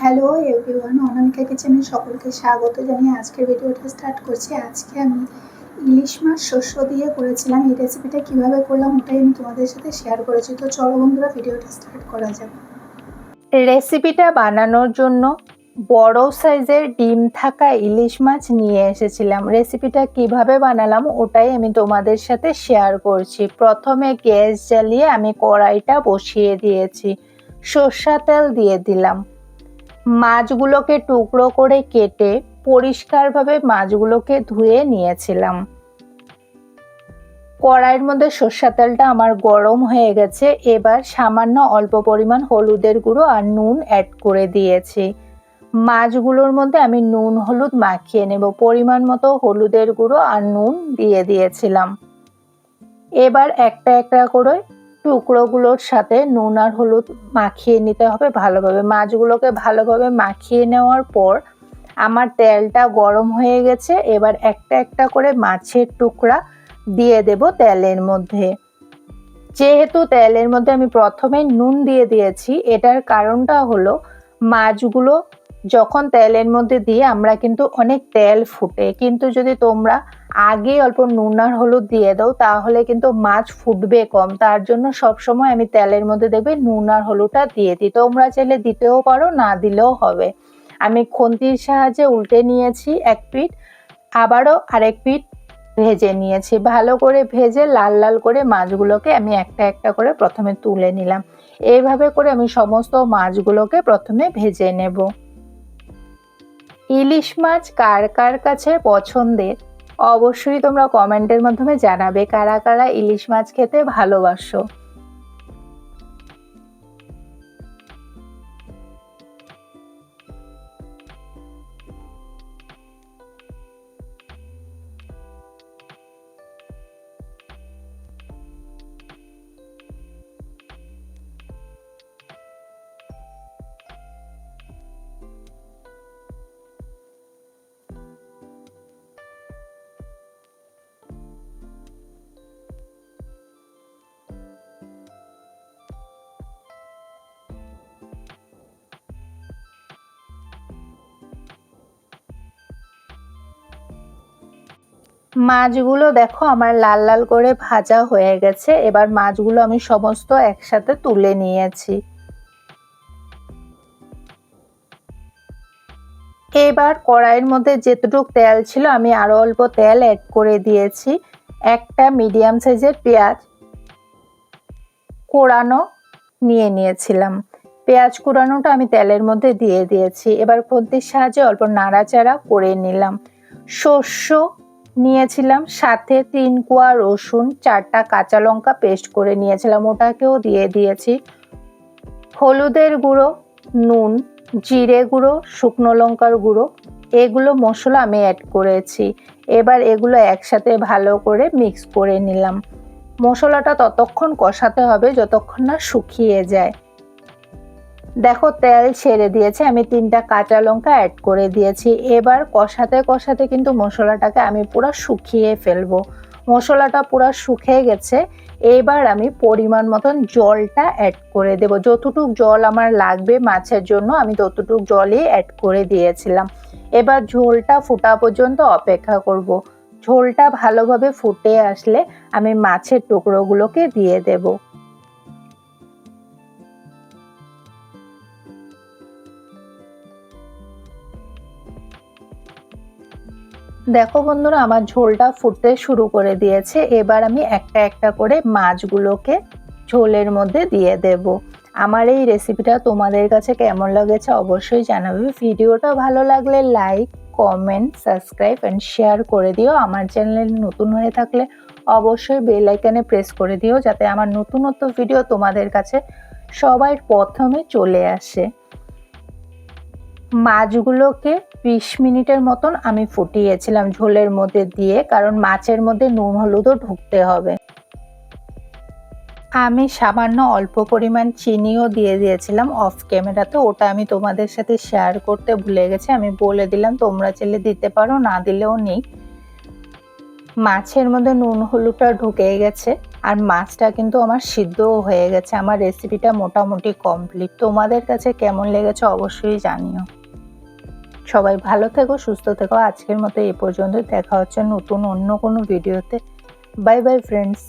Hello everyone, অনামিকা কিচেনে সকলকে স্বাগত জানিয়ে আজকের ভিডিওটা স্টার্ট করছি। আজকে আমি ইলিশ মাছ শস্য দিয়ে করেছিলাম। এই রেসিপিটা কীভাবে করলাম ওটাই আমি তোমাদের সাথে শেয়ার করেছি। তো চলো বন্ধুরা, ভিডিওটা স্টার্ট করা যাক। রেসিপিটা বানানোর জন্য বড় সাইজের ডিম থাকা ইলিশ মাছ নিয়ে এসেছিলাম। রেসিপিটা কীভাবে বানালাম ওটাই আমি তোমাদের সাথে শেয়ার করছি। প্রথমে গ্যাস জ্বালিয়ে আমি কড়াইটা বসিয়ে দিয়েছি। সর্ষা তেল দিয়ে দিলাম। মাছগুলোকে টুকরো করে কেটে পরিষ্কারভাবে মাছগুলোকে ধুয়ে নিয়েছিলাম। কড়াইয়ের মধ্যে সর্ষা তেলটা আমার গরম হয়ে গেছে। এবার সামান্য অল্প পরিমাণ হলুদের গুঁড়ো আর নুন অ্যাড করে দিয়েছি। মাছগুলোর মধ্যে আমি নুন, হলুদ মাখিয়ে নেব। পরিমাণ মতো হলুদের গুঁড়ো আর নুন দিয়ে দিয়েছিলাম। এবার একটা একটা করে টুকরোগুলোর সাথে নুন আর হলুদ মাখিয়ে নিতে হবে ভালোভাবে। মাছগুলোকে ভালোভাবে মাখিয়ে নেওয়ার পর আমার তেলটা গরম হয়ে গেছে, এবার একটা একটা করে মাছের টুকরা দিয়ে দেব তেলের মধ্যে। যেহেতু তেলের মধ্যে আমি প্রথমে নুন দিয়ে দিয়েছি, এটার কারণটা হলো মাছগুলো যখন তেলের মধ্যে দিয়ে আমরা কিন্তু অনেক তেল ফুটে, কিন্তু যদি তোমরা আগে অল্প নুন আর হলুদ দিয়ে দাও, তাহলে কিন্তু মাছ ফুটবে কম। তার জন্য সবসময় আমি তেলের মধ্যে দেখবে নুন আর হলুদটা দিয়ে দিই। তোমরা চাইলে দিতেও পারো, না দিলেও হবে। আমি খুন্তির সাহায্যে উল্টে নিয়েছি এক পিঠ, আবারও আরেক পিঠ ভেজে নিয়েছি। ভালো করে ভেজে লাল লাল করে মাছগুলোকে আমি একটা একটা করে প্রথমে তুলে নিলাম। এইভাবে করে আমি সমস্ত মাছগুলোকে প্রথমে ভেজে নেব। ইলিশ মাছ কার কার কাছে পছন্দের? অবশ্যই তোমরা কমেন্টের মাধ্যমে জানাবে কারা কারা ইলিশ মাছ খেতে ভালোবাসো। মাছগুলো দেখো আমার লাল লাল করে ভাজা হয়ে গেছে। এবার মাছগুলো আমি সমস্ত একসাথে তুলে নিয়েছি। এবার কড়াইয়ের মধ্যে যেটুক তেল ছিল, আমি আরও অল্প তেল অ্যাড করে দিয়েছি। একটা মিডিয়াম সাইজের পেঁয়াজ কোড়ানো নিয়ে নিয়েছিলাম। পেঁয়াজ কুড়ানোটা আমি তেলের মধ্যে দিয়ে দিয়েছি। এবার খুন্তির সাহায্যে অল্প নাড়াচাড়া করে নিলাম। শস্য নিয়েছিলাম। সাথে তিন কোয়া রসুন, চারটা কাঁচা লঙ্কা পেস্ট করে নিয়েছিলাম। ওটাকেও দিয়ে দিয়েছি। হলুদের গুঁড়ো, নুন, জিরে গুঁড়ো, শুকনো লঙ্কার গুঁড়ো, এগুলো মশলা আমি অ্যাড করেছি। এবার এগুলো একসাথে ভালো করে মিক্স করে নিলাম। মশলাটা ততক্ষণ কষাতে হবে, যতক্ষণ না শুকিয়ে যায়। দেখো, তেল ছেড়ে দিয়েছে। আমি তিনটা কাঁচা লঙ্কা অ্যাড করে দিয়েছি। এবার কষাতে কষাতে কিন্তু মশলাটাকে আমি পুরো শুকিয়ে ফেলব। মশলাটা পুরো শুকিয়ে গেছে। এবার আমি পরিমাণ মতন জলটা অ্যাড করে দেব। যতটুক জল আমার লাগবে মাছের জন্য, আমি ততটুক জলই অ্যাড করে দিয়েছিলাম। এবার ঝোলটা ফোটা পর্যন্ত অপেক্ষা করব। ঝোলটা ভালোভাবে ফুটে আসলে আমি মাছের টুকরোগুলোকে দিয়ে দেবো। দেখো বন্ধুরা, আমার ঝোলটা ফুটতে শুরু করে দিয়েছে। এবার আমি একটা একটা করে মাছগুলোকে ঝোলের মধ্যে দিয়ে দেব। আমার এই রেসিপিটা তোমাদের কাছে কেমন লাগেছে অবশ্যই জানাবে। ভিডিওটা ভালো লাগলে like comment subscribe and share করে দিও। আমার চ্যানেল নতুন হয়ে থাকলে অবশ্যই বেল আইকনে প্রেস করে দিও, যাতে আমার নতুনত্ব ভিডিও তোমাদের কাছে সবাই প্রথমে চলে আসে। মাছগুলোকে বিশ মিনিটের মতন আমি ফুটিয়েছিলাম ঝোলের মধ্যে দিয়ে, কারণ মাছের মধ্যে নুন হলুদও ঢুকতে হবে। আমি সামান্য অল্প পরিমাণ চিনিও দিয়ে দিয়েছিলাম অফ ক্যামেরাতে ওটা আমি তোমাদের সাথে শেয়ার করতে ভুলে গেছি। আমি বলে দিলাম, তোমরা চাইলে দিতে পারো, না দিলেও নেই। মাছের মধ্যে নুন হলুদটা ঢুকে গেছে, আর মাছটা কিন্তু আমার সিদ্ধও হয়ে গেছে। আমার রেসিপিটা মোটামুটি কমপ্লিট তোমাদের কাছে কেমন লেগেছে অবশ্যই জানিও। সবাই ভালো থেকো, সুস্থ থেকো। আজকের মতো এই পর্যন্ত দেখা হচ্ছে নতুন অন্য কোনো ভিডিওতে। Bye bye friends